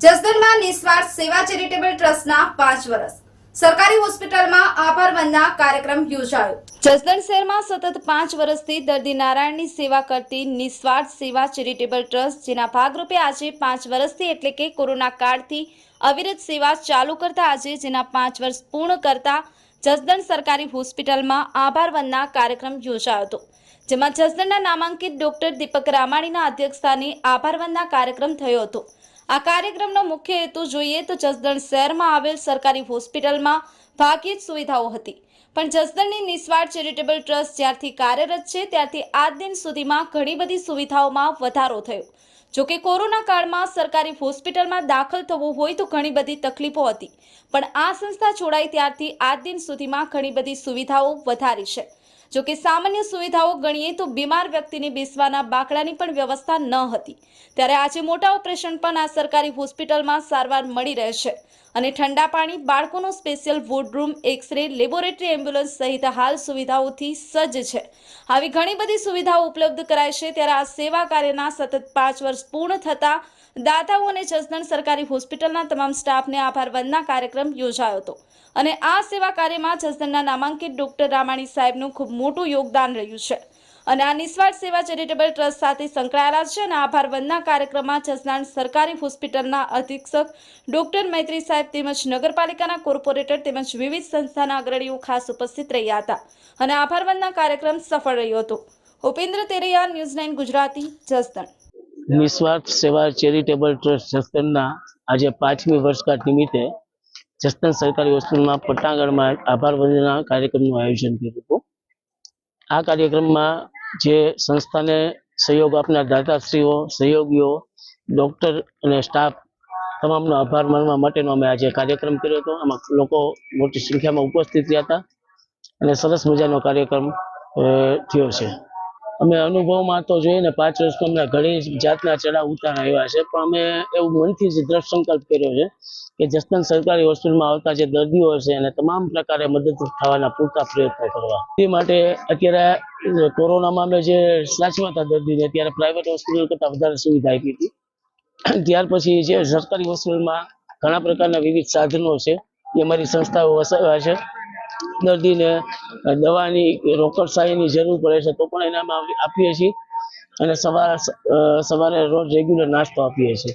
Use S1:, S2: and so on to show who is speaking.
S1: જસદણમાં નિસ્વાર્થ સેવા ચેરિટેબલ ટ્રસ્ટના પાંચ વર્ષ સરકારી હોસ્પિટલમાં આભાર વંદના કાર્યક્રમ યોજાયો. જસદણ શહેરમાં સતત પાંચ વર્ષથી દર્દી નારાયણની સેવા કરતી નિસ્વાર્થ સેવા ચેરિટેબલ ટ્રસ્ટ, જેના ભાગરૂપે આજે પાંચ વર્ષથી એટલે કે કોરોના કાળથી અવિરત સેવા ચાલુ કરતા આજે જેના પાંચ વર્ષ પૂર્ણ કરતા જસદણ સરકારી હોસ્પિટલમાં આભાર વંદના કાર્યક્રમ યોજાયો હતો. જેમાં જસદણના નામાંકિત ડોક્ટર દીપક રામાણીના અધ્યક્ષસ્થાને આભાર વંદના કાર્યક્રમ થયો હતો. આ કાર્યક્રમનો મુખ્ય હેતુ જોઈએ તો જસદણ શહેરમાં આવેલ સરકારી હોસ્પિટલમાં ભાગ્યે જ સુવિધાઓ હતી. પણ જસદણની નિસ્વાર્થ ચેરિટેબલ ટ્રસ્ટ જ્યારથી કાર્યરત છે, ત્યારથી આજ દિન સુધીમાં ઘણી બધી સુવિધાઓમાં વધારો થયો. જોકે કોરોના કાળમાં સરકારી હોસ્પિટલમાં દાખલ થવું હોય તો ઘણી બધી તકલીફો હતી. પણ આ સંસ્થા છોડાઈ ત્યારથી આજ દિન સુધીમાં ઘણી બધી સુવિધાઓ વધારી છે. જોકે સામાન્ય સુવિધાઓ ગણીએ તો બીમાર વ્યક્તિને બેસવાના બાકડાની પણ વ્યવસ્થા ન હતી. ત્યારે આજે મોટા ઓપરેશન પણ આ સરકારી હોસ્પિટલમાં સારવાર મળી રહે છે અને ઠંડા પાણી બાળકોનો special ward room X ray, laboratory ambulance સહિત હાલ સુવિધાઓથી સજ્જ છે. આવી ઘણી બધી સુવિધાઓ ઉપલબ્ધ કરાય છે ત્યારે આ સેવા કાર્યના સતત પાંચ વર્ષ પૂર્ણ થતા દાતાઓ અને જસદણ સરકારી હોસ્પિટલના તમામ સ્ટાફને આભાર વંદના કાર્યક્રમ યોજાયો હતો. અને આ સેવા કાર્યમાં જસદણના નામાંકિત ડોક્ટર રામાણી સાહેબનું ખૂબ મોટું યોગદાન રહ્યું છે. અને આ નિસ્વાર્થ સેવા ચેરિટેબલ ટ્રસ્ટ સાથે સંકળાયેલા છે અને આભાર વંદના કાર્યક્રમમાં જસદણ સરકારી હોસ્પિટલના અધિક્ષક ડોક્ટર મૈત્રી સાહેબ તેમજ નગરપાલિકાના કોર્પોરેટર તેમજ વિવિધ સંસ્થાના અગ્રણીઓ ખાસ ઉપસ્થિત રહ્યા હતા. અને આભાર વંદના કાર્યક્રમ સફળ રહ્યો હતો. Upendra Teraiya news nine Gujarati, Jasdan.
S2: નિસ્વાર્થ સેવા ચેરિટેબલ ટ્રસ્ટ જસદણના આજે પાંચમી વર્ષગાંઠ નિમિત્તે જસદણ સરકારી હોસ્પિટલમાં પટ્ટાગઢમાં આભાર વંદના કાર્યક્રમનું આયોજન કર્યું હતું. આ કાર્યક્રમમાં જે સંસ્થાને સહયોગ આપનાર દાતાશ્રીઓ, સહયોગીઓ, ડૉક્ટર અને સ્ટાફ તમામનો આભાર માનવા માટેનો અમે આજે કાર્યક્રમ કર્યો હતો. આમાં લોકો મોટી સંખ્યામાં ઉપસ્થિત રહ્યા હતા અને સરસ મજાનો કાર્યક્રમ થયો છે. અમે અનુભવમાં તો જોઈએ ને પાંચ વર્ષ અમને ઘણી જાતના ચડાવ ઉતાર આવ્યા છે, પણ અમે એવું મનથી જ દ્રઢ સંકલ્પ કર્યો છે કે જસદન સરકારી હોસ્પિટલમાં આવતા જે દર્દીઓ છે એને તમામ પ્રકારે મદદરૂપ થવાના પૂરતા પ્રયત્નો કરવા. તે માટે અત્યારે કોરોનામાં અમે જે સાચવા હતા દર્દીને ત્યારે પ્રાઇવેટ હોસ્પિટલ કરતાં વધારે સુવિધા આપી હતી. ત્યાર પછી જે સરકારી હોસ્પિટલમાં ઘણા પ્રકારના વિવિધ સાધનો છે, એ અમારી સંસ્થાઓ વસાવ્યા છે. દર્દીને દવાની રોકડ સહાયની જરૂર પડે છે તો પણ એનામાં આપીએ છીએ અને સવારે સવારે રોજ રેગ્યુલર નાસ્તો આપીએ છીએ.